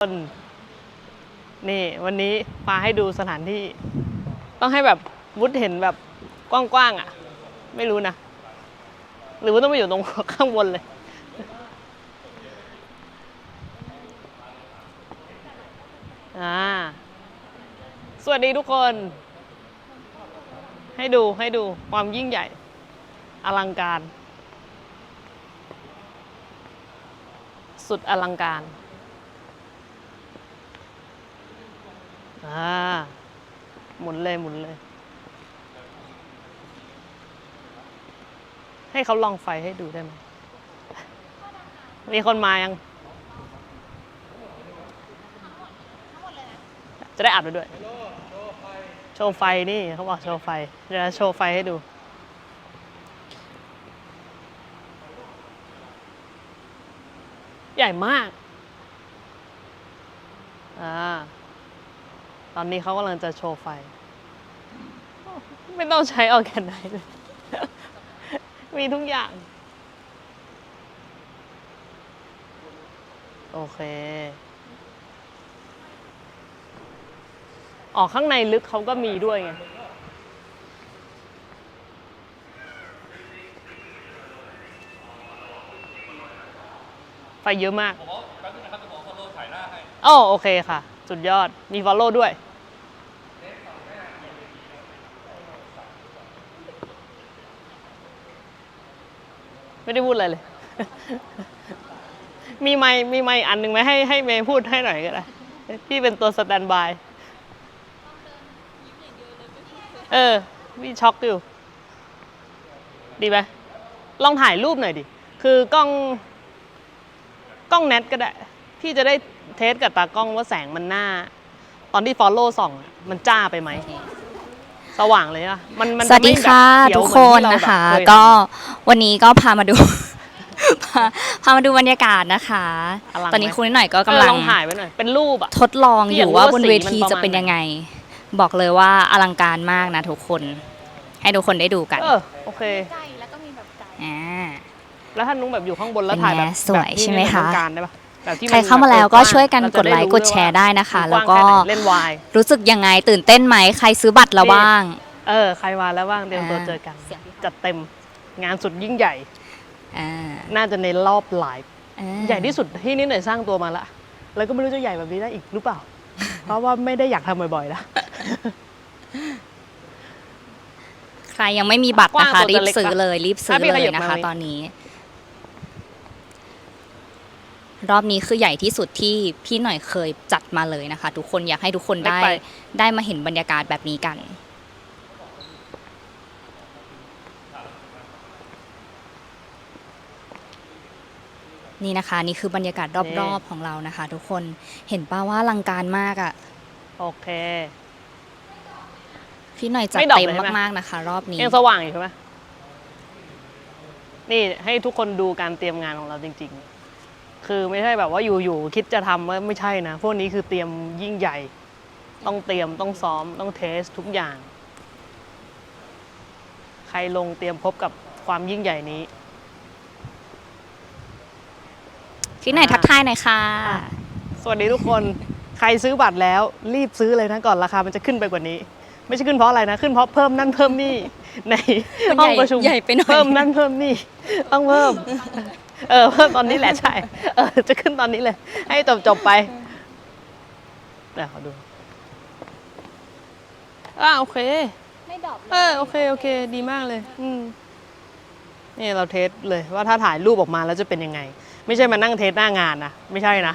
นนี่วันนี้พาให้ดูสถานที่ ต้องให้แบบวุฒเห็นแบบกว้างๆอะ ไม่รู้นะ หรือว่าต้องไปอยู่ตรงข้างบนเลย อ่า สวัสดีทุกคน ให้ดูให้ดูความยิ่งใหญ่ อลังการ สุดอลังการ อ่า หมุนเลยหมุนเลย ให้เขาลองไฟให้ดูได้ไหม มีคนมายัง จะได้อัดไปด้วย โชว์ไฟนี่เขาบอกโชว์ไฟ เดี๋ยวโชว์ไฟให้ดูใหญ่มาก อ่า อนนี้เขากำลังจะโชว์ไฟ ไม่ต้องใช้ออร์แกนไนซ์เลย มีทุกอย่าง โอเค ออกข้างในลึกเขาก็มีด้วยไงไฟเยอะมากอ๋อโอเคค่ะ สุดยอด มีฟอลโล่ด้วย ไม่ได้พูดอะไรเลย มีไมค์มีไมค์อันหนึ่งไหมให้ให้เมย์พูดให้หน่อยก็ได้พี่เป็นตัวสแตนบายเออพี่ช็อกอยู่ ดีไหมลองถ่ายรูปหน่อยดิ คือกล้อง กล้องแนทก็ได้ พี่จะได้เทสกับตากล้องว่าแสงมันหน้า ตอนที่ฟอลโล่ส่อง มันจ้าไปไหม สว่างเลยอะมันมันสวัสดีค่ะจไม่แบบเขียวทุกเหคมือนนที่เรานะคะแบบเยก็ทำวันนี้ก็พามาดูพาพามาดูบรรยากาศนะคะอลังไหมตอนนี้คุณนิดหน่อยก็เออกำลังลองถ่ายไว้หน่อยเป็นรูปอะทดลองอยู่ว่าบนเวทีพี่อยากรู้ว่าสีมันประมาณจะเป็นยังไง บอกเลยว่าอลังการมากนะทุกคน ให้ทุกคนได้ดูกันเออโอเคไก่แล้วก็มีแบบไก่อ่าแล้วถ้านุ้งแบบอยู่ข้างบนแล้วเป็นถ่ายแบบไงสวยแบบที่ใช่ไหมคะนการได้ปะแบบที่น ใครเข้ามาแล้วบบก็ว้งช่วยกันเรากจะดไลค์รู้กดแชร์ได้นะคะมันแล้วกก็ว้างค่ไหนเล่นวายรู้สึกยังไงตื่นเต้นไหมใครซื้อบัตรแล้วนี่บ้าง เออ ใครมาแล้วบ้างเตรียมตัวอ่าเจอกันจัดเต็มงานสุดยิ่งใหญ่อ่าน่าจะในรอบหลายอ่าใหญ่ที่สุดที่นี่หน่อยสร้างตัวมาละ แล้วก็ไม่รู้จะใหญ่แบบนี้ได้อีกหรือเปล่า เพราะว่าไม่ได้อยากทำบ่อยๆแล้วใครยังไม่มีบัตรกว้างนะคะตัวรีจะบเล็กซื้อปะเลยรีบซื้ออะพี่เลขยยับนะมาคะนี่ตอนนี้ รอบนี้คือใหญ่ที่สุดที่พี่หน่อยเคยจัดมาเลยนะคะ ทุกคนอยากให้ทุกคนได้เล็กไป ได้มาเห็นบรรยากาศแบบนี้กัน นี่นะคะ นี่คือบรรยากาศรอบๆของเรานะคะ ทุกคนเห็นป่าว่าอลังการมากอะ่ะโอเค พี่หน่อยจัดไม่ดรอปเต็มเลยใช่ไหม มากๆนะคะ รอบนี้ยังสว่างอยู่ใช่ไหมนี่ให้ทุกคนดูการเตรียมงานของเราจริง ๆ คือไม่ใช่แบบว่าอยู่ๆคิดจะทำว่าไม่ใช่นะ พวกนี้คือเตรียมยิ่งใหญ่ ต้องเตรียมต้องซ้อมต้องเทสทุกอย่าง ใครลงเตรียมพบกับความยิ่งใหญ่นี้ พี่หน่อยทักทายหน่อยค่ะ สวัสดีทุกคน ใครซื้อบัตรแล้วรีบซื้อเลยนะก่อนราคามันจะขึ้นไปกว่านี้ ไม่ใช่ขึ้นเพราะอะไรนะ ขึ้นเพราะเพิ่มนั่นเพิ่มนี่ในมันห้องใหญ่ประชุมใหญ่ไปหน่อย เพิ่มนั่นเพิ่มนี่ ต้องเพิ่ม เออเพิ่มตอนนี้แหละใช่ เออ จะขึ้นตอนนี้เลย ให้จบจบๆไปเดี๋ยวขอดูอ่าโอเค ไม่ดรอปเออโอเคโอเค ดีมากเลย อืมนี่เราเทสเลยว่าถ้าถ่ายรูปออกมาแล้วจะเป็นยังไง ไม่ใช่มานั่งเทสหน้างานนะไม่ใช่นะ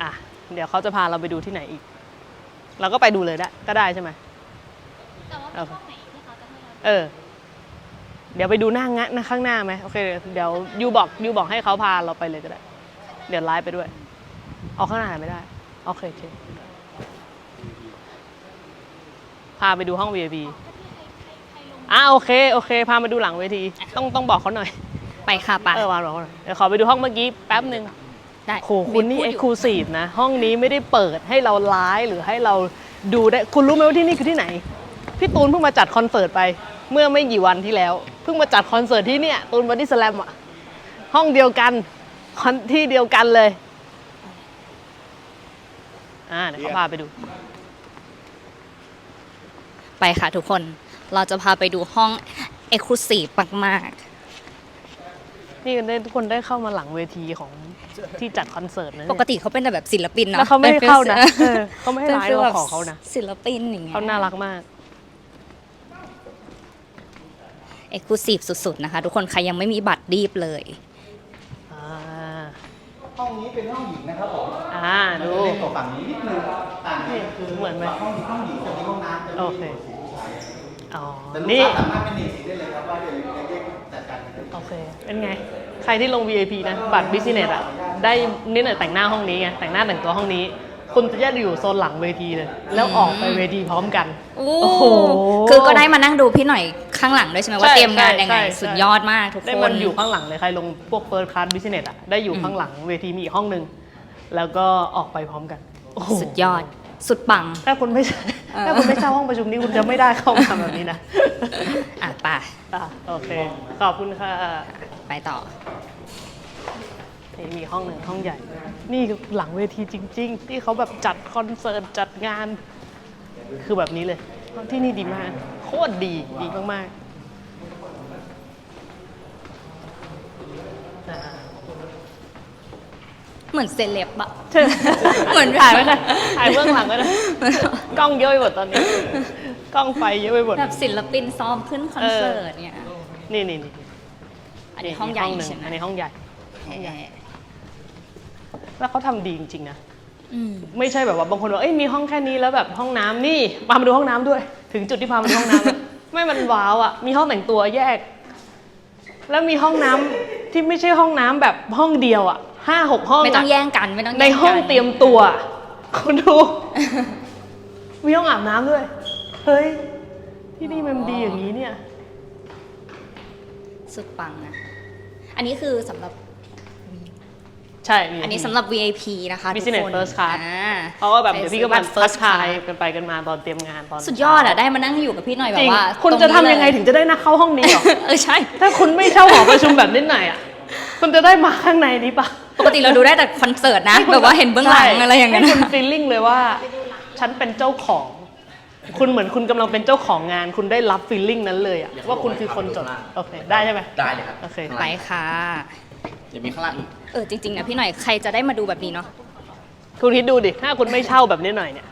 อะเดี๋ยวเขาจะพาเราไปดูที่ไหนอีก เราก็ไปดูเลยได้ก็ได้ใช่ไหมแต่ว่าเอาช่องไหนที่เขาจะให้เราเออ เดี๋ยวไปดูหน้างะหน้าข้างหน้าไหมโอเค เดี๋ยวยูบอกยูบอกให้เขาพาเราไปเลยก็ได้ เดี๋ยวไลฟ์ไปด้วยเอาข้างหน้าไม่ได้ โอเคโอเคพาไปดูห้อง VIP อะโอเคโอเค พามาดูหลังเวที ต้องต้องบอกเขาหน่อยไปค่ะไปเออวานบอกเขาหน่อยเดี๋ยวขอไปดูห้องเมื่อกี้แป๊บหนึ่งได้โหคุณนี่พูดเอ็อกยู่ซ์คลูซีฟนะ ห้องนี้ไม่ได้เปิดให้เราไลฟ์หรือให้เราดูได้ คุณรู้ไหมว่าที่นี่คือที่ไหน พี่ตูนเพิ่งมาจัดคอนเสิร์ตไป เมื่อไม่กี่วันที่แล้ว เพิ่งมาจัดคอนเสิร์ตที่เนี่ยตูนบอดี้สแลมอะห้องเดียวกันคอนที่เดียวกันเลยอ่าเดี๋ยวเขาพาไปดู ไปค่ะทุกคน เราจะพาไปดูห้องเอกลุศิมากนี่ได้ทุกคนได้เข้ามาหลังเวทีของที่จัดคอนเสิร์ตนะๆเนี่ยปกติเขาเป็นแบบศิลปินเนาะแล้วเขาไม่ให้ป็นเข้านะฟิลเออเขาไม่ให้เป็นร้ายฟิลเราแบบขอเขานะศิลปินอย่างเงี้ยเขาน่ารักมาก เอกลุศิสุดๆนะคะ ทุกคนใครยังไม่มีบัตรรีบเลย อ่าห้องนี้เป็นห้องหญิงนะครับผมอ่ามันดูจะเล็กกว่าฝั่งนี้นิดนึงต่างกันคือเหมือนไหมห้องนี้ห้องหญิงจะมีห้องน้ำจะมีโอเค สีผู้ชายอ๋อ แต่ลูกนี่ ค้าสามารถเป็นเนสีได้เลยครับว่าเดี๋ยวจะแยกจัดการกันได้โอเค เป็นไง ใครที่ลง VIP นะ บัตรบิสเนสอะได้นิดหน่อยแต่งหน้าห้องนี้ไง แต่งหน้าแต่งตัวห้องนี้ คุณจะแยกอยู่โซนหลังเวทีเลยแล้วออกไปเวทีพร้อมกัน โอ้โอ้โหคือก็ได้มานั่งดูพี่หน่อยข้างหลังด้วยใช่ไหมว่าใช่เตรียมงานยังไงใช่ใช่สุดยอดมากทุกได้คมันนอยู่ข้างหลังเลยใครลงพวกเฟิร์สคลาสบิสเนสอะได้อยู่ข้างหลังเวทีมีอีกห้องหนึ่งแล้วก็ออกไปพร้อมกันโอ้โหสุดยอดสุดปัง ถ้าคุณไม่เออถ้าคุณไม่เช่าห้องประชุมนี้คุณจะไม่ได้เข้ามาแบบนี้นะ อะไป่ะอะโอเค ขอบคุณค่ะ ไปต่อ นี่มีห้องหนึ่งห้องใหญ่ นี่คือหลังเวทีจริง ๆ ที่เขาแบบจัดคอนเสิร์ตจัดงาน คือแบบนี้เลยที่นี่ดีมาก โคตรดีดีมากๆอ่าเหมือนเซเลบอะเธอเหมือนถ่ายไว้เลยถ่ายเบื้องหลังไว้เลยกล้องเยอะไปหมดตอนนี้ กล้องไฟเยอะไปหมดแบบศิลปินซ้อมขึ้นคอนเสิร์ตเนี่ย นี่นี่นี่อันนี้ห้องใหญ่นึ่ใช่ไหมอันนี้ห้องใหญ่เออ แล้วเขาทำดีจริงๆนะอืมไม่ใช่แบบว่าบางคนบอกเอ้ยมีห้องแค่นี้แล้วแบบห้องน้ำนี่พามาดูห้องน้ำด้วย ถึงจุดที่พามาดูห้องน้ำอะไม่มันว้าวอะมีห้องแต่งตัวแยก แล้วมีห้องน้ำที่ไม่ใช่ห้องน้ำแบบห้องเดียวอะห้าหกห้องไม่ต้องะแย่งกันไม่ต้องในแย่งกันห้องเตรียมตัวคุณดูมีห้องอาบน้ำด้วย เฮ้ย ที่นี่มันดีอย่างนี้เนี่ย สุดปังนะ อันนี้คือสำหรับ ใช่มีอันนี้สำหรับ VIP นะคะทุก Business คน First Class อ่า เพราะว่าแบบเดี๋ยวพี่ก็มาไปซื้อเฟิร์สบัตรทาย Class กันไปกันมาตอนเตรียมงานตอนสุดยอดอะได้มานั่งอยู่กับพี่หน่อยแบจริบงว่าคุณตรจะทำเลยังไงถึงจะได้นักเข้าห้องนี้หรอ เออ ใช่ ถ้าคุณไม่เช่าหอประชุมแบบนิดหน่อยอะ คุณจะได้มาข้างในนี้ปะปกติเราดูได้แต่คอนเสิร์ตนะให้คุณแบบว่าเห็นเบื้องหลังใช่อะไรอย่างเงี้ยให้คุณนะฟีลลิ่งเลยว่า ฉันเป็นเจ้าของ คุณเหมือนคุณกำลังเป็นเจ้าของงาน คุณได้รับฟีลลิ่งนั้นเลยอะ ว่าคุณคือคนจด โอเค ได้ใช่ไหม ได้เลยครับโอเคไปค่ะ เดี๋ยวมีข้างล่างอีก เออจริงๆนะพี่หน่อยใครจะได้มาดูแบบนี้เนาะคุณคิดดูดิ ถ้าคุณไม่เช่าแบบนี้หน่อยเนี่ย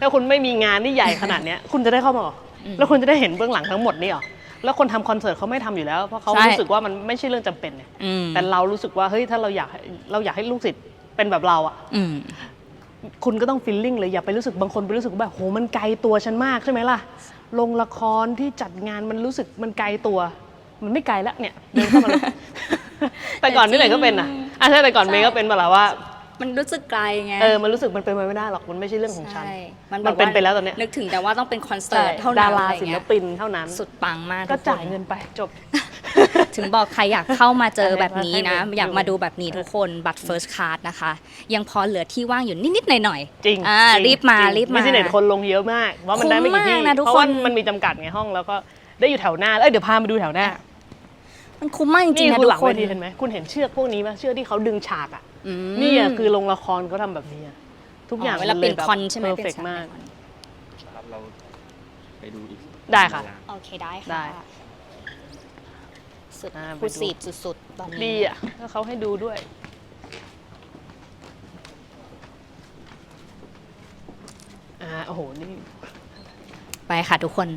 ถ้าคุณไม่มีงานที่ใหญ่ขนาดเนี้ย คุณจะได้เข้ามาเหรออแล้วคุณจะได้เห็นเบื้องหลังทั้งหมดนี่เหรอ แล้วคนทำคอนเสิร์ตเขาไม่ทำอยู่แล้ว เพราะเขารู้สึกว่ามันไม่ใช่เรื่องจำเป็นเนี่ย อืมแต่เรารู้สึกว่าเฮ้ยถ้าเราอยากให้เราอยากให้ลูกศิษย์เป็นแบบเราอะ อืม คุณก็ต้องฟีลลิ่งเลยอย่าไปรู้สึกบางคนไปรู้สึกว่าแบบโหมันไกลตัวฉันมากใช่ไหมล่ะลงละครที่จัดงานมันรู้สึกมันไกลตัว มันไม่ไกลแล้วเนี่ยเดินเข้ามาเลย แต่ก่อนนี่ไหนก็เป็นอะ อะใช่แต่ก่อนเมย์ก็เป็นมาแล้วว่า มันรู้สึกไกลไงเออมันรู้สึกมันเป็นไปไม่ได้หรอกมันไม่ใช่เรื่องของฉัน ใช่มันแบบเป็นว่าไปแล้วตอนเนี้ย นึกถึงแต่ว่าต้องเป็นคอนเสิใช่ร์ตเท่านั้นดาราอะไรศิลเงี้ยปินเท่านั้น สุดปังมากก็ทุคน จ่ายเงินไปจบ ถึงบอกใครอยากเข้ามาเจอให้แบบนี้นะ ให้ดูอยากมาดูแบบนี้ทุกคนบัตร first card นะคะ ยังพอเหลือที่ว่างอยู่นิด ๆ หน่อยๆจริงอ่าจงรีบมาจงรีบมา บิสเนสคนลงเยอะมากว่ามันได้ไม่กี่ที่คุ้มมากนะทุกเพราะว่าคนมันมีจำกัดไงห้องแล้วก็ได้อยู่แถวหน้าเอ้ยเดี๋ยวพามาดูแถวหน้า มันคุ้มมากจริงนี่ๆนะคือทุหลักงคเวนทีเห็นไหมคุณเห็นเชือกพวกนี้ไหมเชือกที่เขาดึงฉากอะอืม นี่อะคือโรงละครเขาทำแบบนี้อะทุกอย่างเวลาเป็นคอนใช่ไหมเพอร์เป็นเฟกฉากมาก ครับเราไปดูอีกได้ค่ะ โอเคได้ได้ค่ะสุดอ่าไปดู คูสีบสุดๆ ตอนนี้ดีอะแล้วเขาให้ดูด้วย อ่าโอ้โหนี่ ไปค่ะทุกคน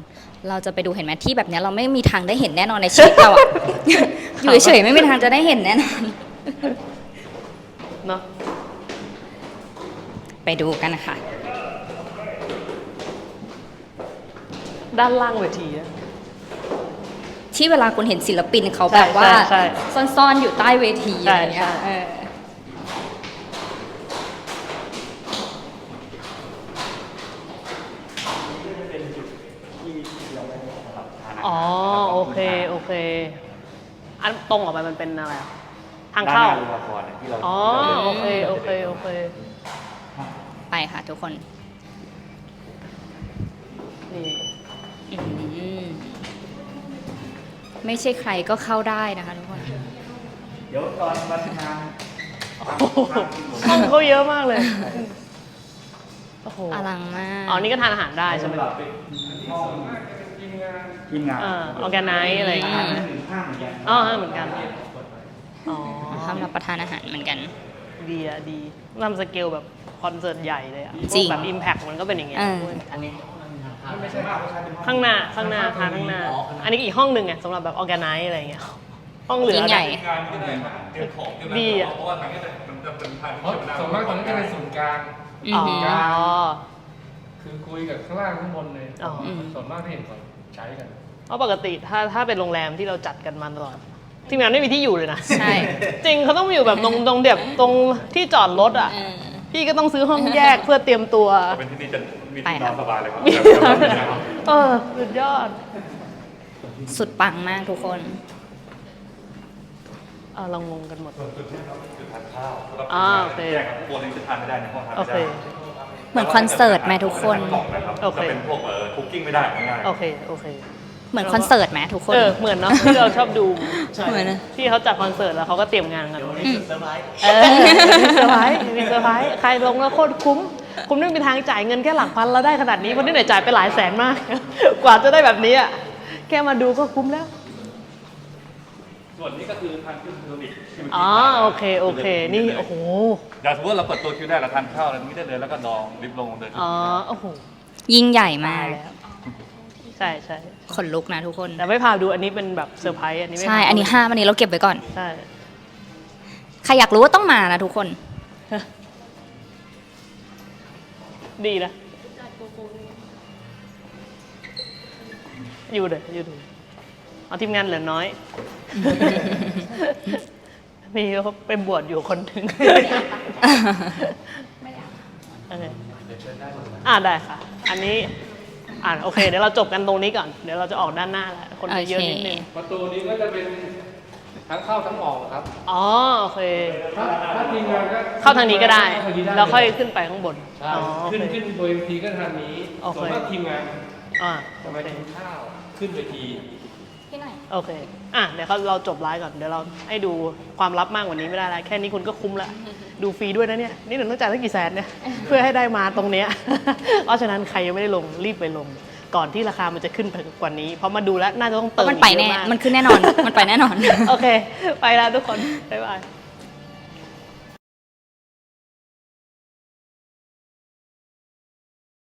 เราจะไปดูเห็นไหมที่แบบเนี้ยเราไม่มีทางได้เห็นแน่นอนในชีวิตเราอะ อยู่เฉยๆไม่มีทางจะได้เห็นแน่นอนเนาะไปดูกันนะคะ ด้านล่างเวทีอะ ที่เวลาคุณเห็นศิลปินเขาใช่แบบว่าใช่ใช่ซ่อนๆอยู่ใต้เวทีใช่อะไรเงี้ยใช่เออ อ๋อโอเค โอเค อันตรงออกไปมันเป็นอะไรอะทางด้านหเข้าน้าโรงละครเนี่ยที่เราอ๋อ ที่เราโอเดินเค โอเค โอเค ไปค่ะทุกคนนี่ อืมไม่ใช่ใครก็เข้าได้นะคะทุกคน เดี๋ยวตอนวันงานโอ้โห ห้องเขาเยอะมากเลย โอ้โห อลังมาก อ๋อ นี่ก็ทานอาหารได้ใช่ไหมทีมงานอ่า ออแกไนซ์อะไรอย่างเงี้ยอืมห้างเหมือนกันอ๋อเหมือนกัน อ๋อห้ามรับประทานอาหารเหมือนกัน ดีอะดีทำสเกลแบบคอนเสิร์ตใหญ่เลยอะจริง พวกแบบอิมแพคมันก็เป็นอย่างเงี้ยเอออันนี้ข้างหน้าข้างหน้าทางข้างหน้า อันนี้อีกห้องหนึ่งไงสำหรับแบบออแกไนซ์อะไรอย่างเงี้ยห้องเหลือยิ่งใหญ่ดีอะเพราะส่วนมากตอนนั้นจะเป็นศูนย์กลาง อือ๋ออหือคือคุยกับข้างล่างข้างบนเลยอ๋อ ส่วนมากที่เห็นเขา ใช้กันเพราะปกติถ้าถ้าเป็นโรงแรมที่เราจัดกันมาตลอดทีมงานไม่มีที่อยู่เลยนะ ใช่ จริงเขาต้องมาอยู่แบบตรงตรงแบบตรงที่จอดรถอะเออพี่ก็ต้องซื้อห้องแยกเพื่อเตรียมตัว เป็นที่นี่จะมีไปที่นครัอบนสบายเลยครับมีแบบแบบเออ สุดยอด สุดปังมากทุกคนเออเรางงกันหมดจุดทานข้าวสำหรับอ่าโอเคแยกครับโปรตีนจะทานไม่ได้ในห้องทานโอไม่เคได้ เหมือนคอนเสิร์ตไหมทุกคน กล่องนะครับโอเค จะเป็นพวกเอ่อคุกกิ้งไม่ได้ง่ายๆ โอเค โอเค เหมือนคอนเสิร์ตไหมทุกคน เออ เหมือนเนาะที่เราชอบดูเหมือนนะที่เขาจัดคอนเสิร์ตแล้วเขาก็เตรียมงานกันอืมเซอร์ไพรส์เออมีเซอร์ไพรส์มีเซอร์ไพรส์ใครลงแล้วโคตรคุ้ม คุ้มนึกมีทางจ่ายเงินแค่หลักพันแล้วได้ขนาดนี้เพราะนี่ไหนจ่ายไปหลายแสนมาก กว่าจะได้แบบนี้อะ แค่มาดูก็คุ้มแล้ว ส่วนนี้ก็คือทานคิวเทอร์มิกที่เมื่กี้อ๋อโอเคโอเค นี่โอ้โหอย่างสมมติว่าเราเปิดตัวคิวได้เราทานข้าวแล้วนี้ได้เลยแล้วก็ดองลิฟต์ลงเดินอ๋อโอ้โหยิ่งใหญ่มากแล้วใช่ใช่ขนลุกนะทุกคน แต่ไม่พาดูอันนี้เป็นแบบเซอร์ไพรส์อันนี้ไม่ใช่ พาอันนี้ห้ามอันนี้เราเก็บไว้ก่อน ใช่ ใครอยากรู้ว่าต้องมานะทุกคน ดีนะอยู่เลยอยู่เลย เอาทีมงานเหลือน้อย มีเขาเป็นบวชอยู่คนหนึ่งโอเคอ่าได้ค่ะ อันนี้อ่าโอเค เดี๋ยวเราจบกันตรงนี้ก่อน เดี๋ยวเราจะออกด้านหน้าแล้วคนจะเยอะนิดนึง ประตูนี้ก็จะเป็นทั้งเข้าทั้งออกครับ อ๋อโอเค ถ้าถ้าทีมงานก็เข้าทางนี้ก็ได้เข้าทางนี้ได้แล้วค่อยขึ้นไปข้างบนใช่อ๋อโอขึ้นเคขึ้นโดยทีก็ทางนี้โอเคส่วนมากทีมงานอ่าจะโอมาเคกินข้าวขึ้นเวทีที่ไหน โอเค อะ เดี๋ยวเขาเราจบไลฟ์ก่อน เดี๋ยวเราให้ดูความลับมากกว่านี้ไม่ได้แล้ว แค่นี้คุณก็คุ้มละ ดูฟรีด้วยนะเนี่ย นี่หนูต้องจ่ายตั้งกี่แสนเนี่ย เพื่อให้ได้มาตรงเนี้ย เพราะฉะนั้นใครยังไม่ได้ลงรีบไปลง ก่อนที่ราคามันจะขึ้นไปกว่านี้ เพราะมาดูแล้วน่าจะต้องเติมมันไปอีกเยแน่ อะมากมันขึ้นแน่นอน มันไปแน่นอน โอเค ไปแล้วทุกคน บ๊ายบาย